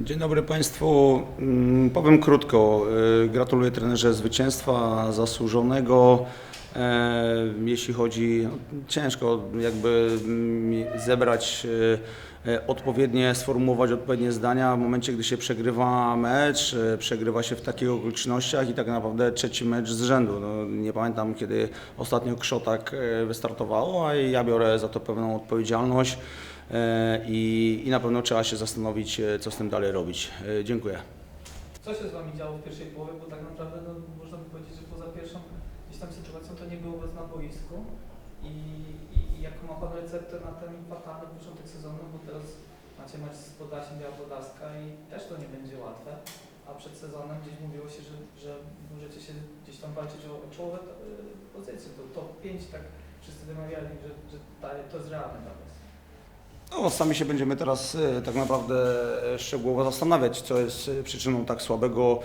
Dzień dobry Państwu. Mm, Powiem krótko. Y, Gratuluję trenerze zwycięstwa zasłużonego. E, Jeśli chodzi, ciężko jakby zebrać e, e, odpowiednie, sformułować odpowiednie zdania w momencie, gdy się przegrywa mecz, przegrywa się w takich okolicznościach i tak naprawdę trzeci mecz z rzędu. No, nie pamiętam, kiedy ostatnio Krzotak wystartowało, a ja biorę za to pewną odpowiedzialność. I, i na pewno trzeba się zastanowić, co z tym dalej robić. Dziękuję. Co się z Wami działo w pierwszej połowie, bo tak naprawdę no, można by powiedzieć, że poza pierwszą gdzieś tam sytuacją to nie było Was na boisku i, i, i jaką ma Pan receptę na ten fatalny początek sezonu, bo teraz macie mecz z Podlasiem Biała i też to nie będzie łatwe, a przed sezonem gdzieś mówiło się, że, że możecie się gdzieś tam walczyć o, o czołowe y, pozycje, to top 5 tak wszyscy wymawiali, że, że to jest realne dla Was. No, sami się będziemy teraz e, tak naprawdę e, szczegółowo zastanawiać, co jest e, przyczyną tak słabego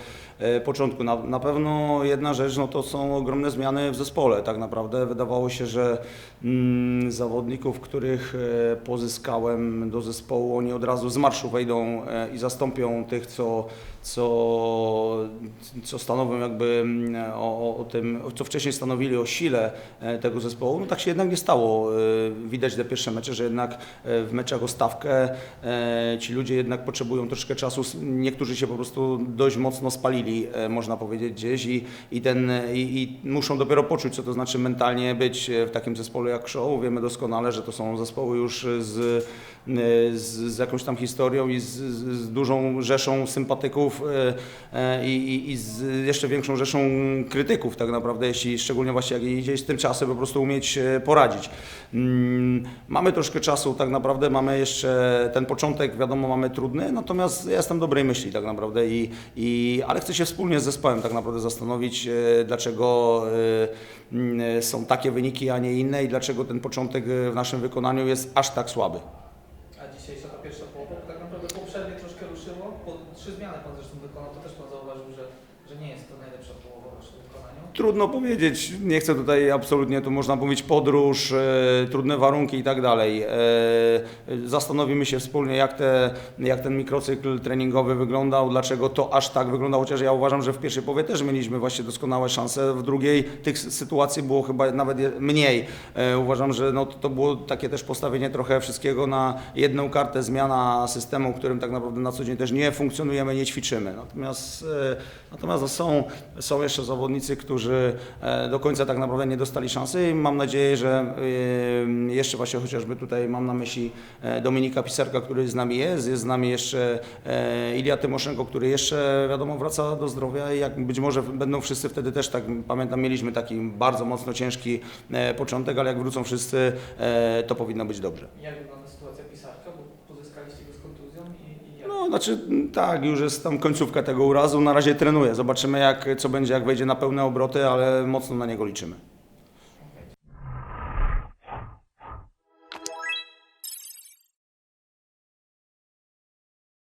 początku. Na, na pewno jedna rzecz no, to są ogromne zmiany w zespole. Tak naprawdę wydawało się, że mm, zawodników, których pozyskałem do zespołu, oni od razu z marszu wejdą i zastąpią tych, co, co, co stanowią jakby mm, o, o tym, co wcześniej stanowili o sile e, tego zespołu. No tak się jednak nie stało. E, Widać te pierwsze mecze, że jednak e, w meczach o stawkę ci ludzie jednak potrzebują troszkę czasu. Niektórzy się po prostu dość mocno spalili, można powiedzieć gdzieś i, i, ten, i, i muszą dopiero poczuć, co to znaczy mentalnie być w takim zespole jak Show. Wiemy doskonale, że to są zespoły już z, z, z jakąś tam historią i z z dużą rzeszą sympatyków e, e, i, i, z jeszcze większą rzeszą krytyków tak naprawdę, jeśli szczególnie właśnie jak idzie z tym czasem po prostu umieć e, poradzić. Mm, Mamy troszkę czasu tak naprawdę, mamy jeszcze ten początek, wiadomo, mamy trudny, natomiast ja jestem dobrej myśli tak naprawdę i, i ale chcę się wspólnie z zespołem tak naprawdę zastanowić, dlaczego mm, są takie wyniki, a nie inne i dlaczego ten początek w naszym wykonaniu jest aż tak słaby. A dzisiejsza ta pierwsza połowa, bo tak naprawdę poprzednie troszkę trzy zmiany Pan zresztą wykonał, to też Pan zauważył, że, że nie jest to najlepsza połowa w Waszym wykonaniu. Trudno powiedzieć, nie chcę tutaj absolutnie, tu można mówić podróż, e, trudne warunki i tak dalej. E, zastanowimy się wspólnie, jak, te, jak ten mikrocykl treningowy wyglądał, dlaczego to aż tak wyglądało, chociaż ja uważam, że w pierwszej połowie też mieliśmy właśnie doskonałe szanse, w drugiej tych sytuacji było chyba nawet mniej. E, uważam, że no, to było takie też postawienie trochę wszystkiego na jedną kartę, zmiana systemu, którym tak naprawdę na co dzień też nie funkcjonujemy, nie ćwiczymy. Natomiast, e, natomiast no, są, są jeszcze zawodnicy, którzy e, do końca tak naprawdę nie dostali szansy i mam nadzieję, że e, jeszcze właśnie chociażby tutaj mam na myśli e, Dominika Pisarka, który z nami jest, jest z nami jeszcze Ilia Tymoszenko, który jeszcze wiadomo wraca do zdrowia i jak być może będą wszyscy wtedy też tak, pamiętam mieliśmy taki bardzo mocno ciężki początek, ale jak wrócą wszyscy, to powinno być dobrze. Jak wygląda sytuacja Pisarka, bo pozyskaliście go z kontuzją i, i jak? No, znaczy tak, już jest tam końcówka tego urazu, na razie trenuje. Zobaczymy jak, co będzie, jak wejdzie na pełne obroty, ale mocno na niego liczymy.